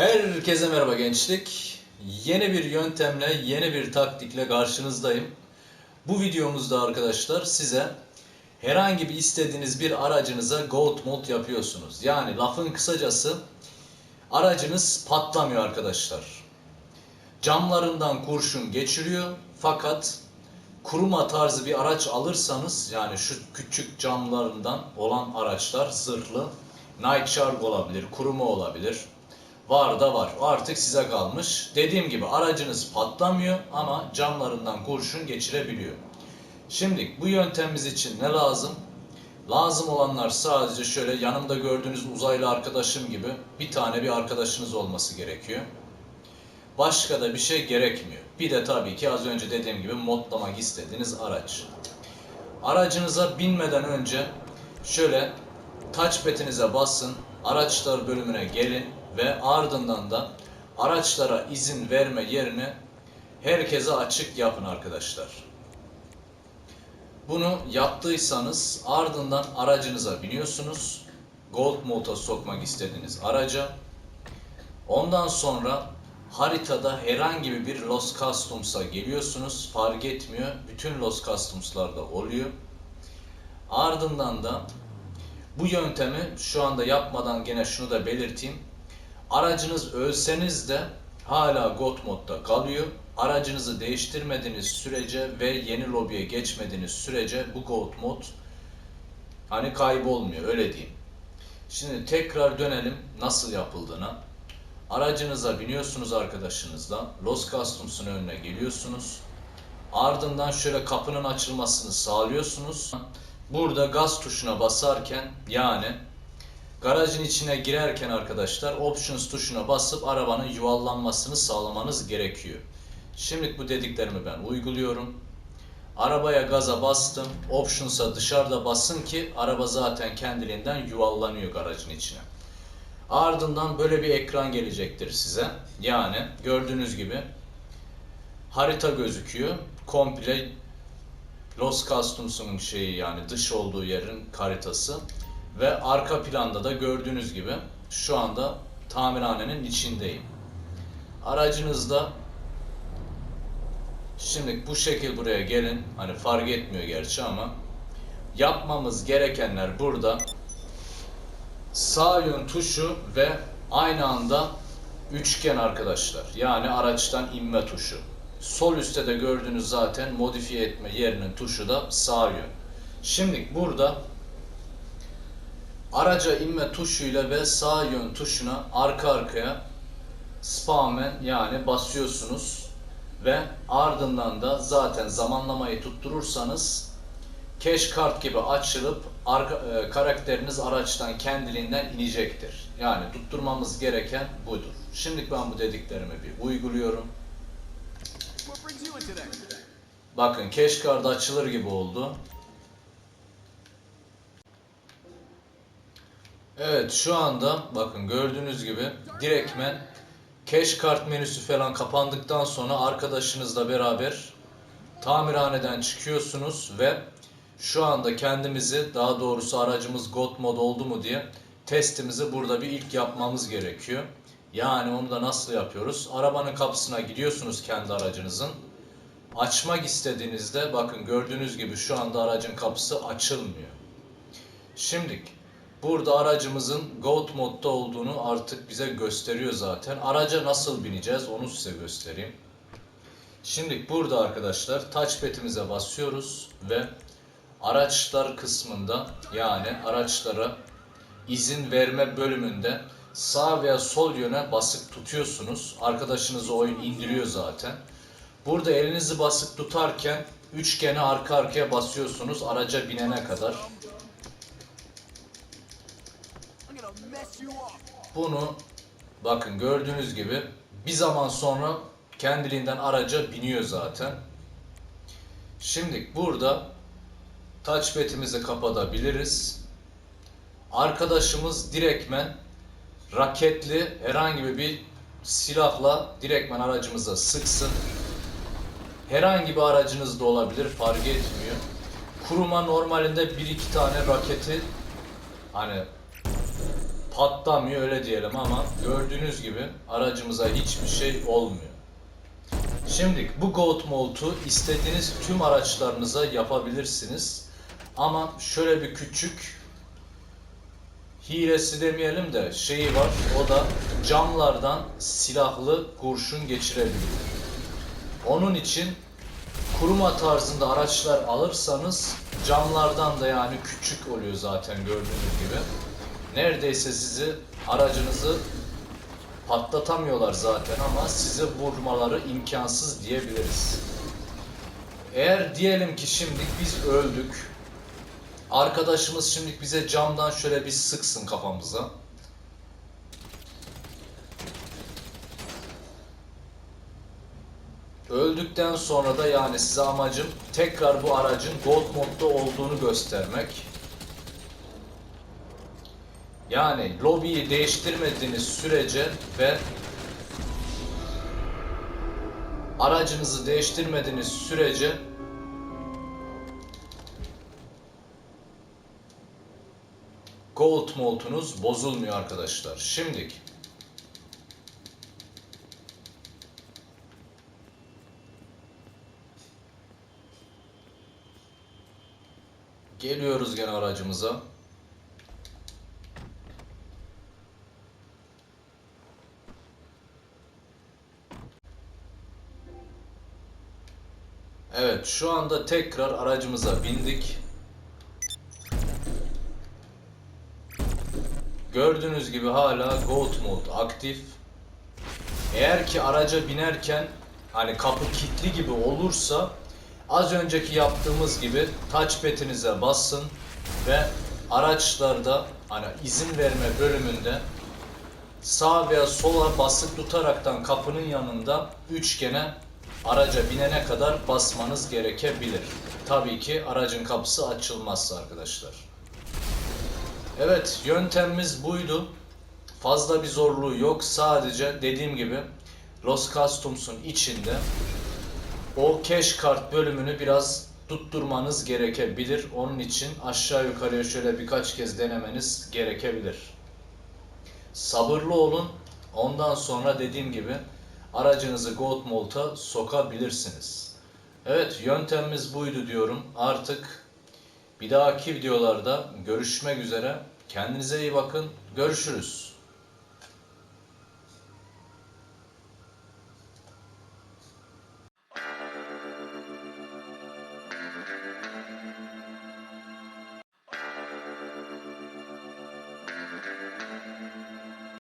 Herkese merhaba gençlik. Yeni bir yöntemle, yeni bir taktikle karşınızdayım. Bu videomuzda arkadaşlar size herhangi bir istediğiniz bir aracınıza goat mod yapıyorsunuz. Yani lafın kısacası aracınız patlamıyor arkadaşlar. Camlarından kurşun geçiriyor fakat kuruma tarzı bir araç alırsanız yani şu küçük camlarından olan araçlar zırhlı Night Shark olabilir, kuruma olabilir. Var da var. Artık size kalmış. Dediğim gibi aracınız patlamıyor ama camlarından kurşun geçirebiliyor. Şimdi bu yöntemimiz için ne lazım? Lazım olanlar sadece şöyle yanımda gördüğünüz uzaylı arkadaşım gibi bir tane bir arkadaşınız olması gerekiyor. Başka da bir şey gerekmiyor. Bir de tabii ki az önce dediğim gibi modlamak istediğiniz araç. Aracınıza binmeden önce şöyle touchpad'inize basın, araçlar bölümüne gelin ve ardından da araçlara izin verme yerini herkese açık yapın arkadaşlar. Bunu yaptıysanız ardından aracınıza biniyorsunuz. Gold Mode'a sokmak istediğiniz araca. Ondan sonra haritada herhangi bir Los Customs'a geliyorsunuz. Fark etmiyor. Bütün Los Customs'larda oluyor. Ardından da bu yöntemi şu anda yapmadan gene şunu da belirteyim. Aracınız ölseniz de hala God modda kalıyor. Aracınızı değiştirmediğiniz sürece ve yeni lobiye geçmediğiniz sürece bu God mod hani kaybolmuyor öyle diyeyim. Şimdi tekrar dönelim nasıl yapıldığına. Aracınıza biniyorsunuz arkadaşınızla. Los Customs'un önüne geliyorsunuz. Ardından şöyle kapının açılmasını sağlıyorsunuz. Burada gaz tuşuna basarken yani garajın içine girerken arkadaşlar Options tuşuna basıp arabanın yuvarlanmasını sağlamanız gerekiyor. Şimdi bu dediklerimi ben uyguluyorum. Arabaya gaza bastım. Options'a dışarıda basın ki araba zaten kendiliğinden yuvarlanıyor garajın içine. Ardından böyle bir ekran gelecektir size. Yani gördüğünüz gibi harita gözüküyor. Komple Los Customs'un şeyi yani dış olduğu yerin haritası ve arka planda da gördüğünüz gibi şu anda tamirhanenin içindeyim. Aracınızda şimdi bu şekil buraya gelin. Hani fark etmiyor gerçi ama yapmamız gerekenler burada sağ yön tuşu ve aynı anda üçgen arkadaşlar. Yani araçtan inme tuşu. Sol üstte de gördüğünüz zaten modifiye etme yerinin tuşu da sağ yön. Şimdi burada araca inme tuşuyla ve sağ yön tuşuna arka arkaya spamen yani basıyorsunuz ve ardından da zaten zamanlamayı tutturursanız cache kart gibi açılıp arka, e, karakteriniz araçtan kendiliğinden inecektir. Yani tutturmamız gereken budur. Şimdi ben bu dediklerimi bir uyguluyorum. Bakın cache card açılır gibi oldu. Evet şu anda bakın gördüğünüz gibi direktmen cache kart menüsü falan kapandıktan sonra arkadaşınızla beraber tamirhaneden çıkıyorsunuz ve şu anda kendimizi daha doğrusu aracımız God mod oldu mu diye testimizi burada bir ilk yapmamız gerekiyor. Yani onu da nasıl yapıyoruz? Arabanın kapısına gidiyorsunuz kendi aracınızın. Açmak istediğinizde bakın gördüğünüz gibi şu anda aracın kapısı açılmıyor. Şimdi burada aracımızın Goat modda olduğunu artık bize gösteriyor zaten. Araca nasıl bineceğiz onu size göstereyim. Şimdi burada arkadaşlar touchpad'imize basıyoruz ve araçlar kısmında yani araçlara izin verme bölümünde sağ veya sol yöne basıp tutuyorsunuz. Arkadaşınız oyun indiriyor zaten. Burada elinizi basıp tutarken üçgeni arka arkaya basıyorsunuz araca binene kadar. Bunu bakın gördüğünüz gibi bir zaman sonra kendiliğinden araca biniyor zaten. Şimdi burada touchpad'imizi kapatabiliriz. Arkadaşımız direktmen raketli herhangi bir silahla direktmen aracımıza sıksın. Herhangi bir aracınız da olabilir fark etmiyor. Kuruma normalinde bir iki tane raketi hani patlamıyor öyle diyelim ama gördüğünüz gibi aracımıza hiçbir şey olmuyor. Şimdi bu Goat Mode'u istediğiniz tüm araçlarınıza yapabilirsiniz. Ama şöyle bir küçük hilesi demeyelim de şeyi var. O da camlardan silahlı kurşun geçirebiliyor. Onun için kuruma tarzında araçlar alırsanız camlardan da yani küçük oluyor zaten gördüğünüz gibi. Neredeyse sizi aracınızı patlatamıyorlar zaten ama size vurmaları imkansız diyebiliriz. Eğer diyelim ki şimdi biz öldük. Arkadaşımız şimdi bize camdan şöyle bir sıksın kafamıza. Öldükten sonra da yani size amacım tekrar bu aracın gold modda olduğunu göstermek. Yani lobiyi değiştirmediğiniz sürece ve aracınızı değiştirmediğiniz sürece Gold moltunuz bozulmuyor arkadaşlar. Şimdilik geliyoruz gene aracımıza. Evet, şu anda tekrar aracımıza bindik. Gördüğünüz gibi hala Gold Mode aktif. Eğer ki araca binerken hani kapı kilitli gibi olursa az önceki yaptığımız gibi touchpad'inize basın ve araçlarda hani izin verme bölümünde sağ veya sola basıp tutaraktan kapının yanında üçgene araca binene kadar basmanız gerekebilir. Tabii ki aracın kapısı açılmazsa arkadaşlar. Evet yöntemimiz buydu. Fazla bir zorluğu yok. Sadece dediğim gibi Los Customs'un içinde o cash kart bölümünü biraz tutturmanız gerekebilir. Onun için aşağı yukarıya şöyle birkaç kez denemeniz gerekebilir. Sabırlı olun. Ondan sonra dediğim gibi aracınızı Gold Malt'a sokabilirsiniz. Evet yöntemimiz buydu diyorum. Artık bir dahaki videolarda görüşmek üzere. Kendinize iyi bakın. Görüşürüz.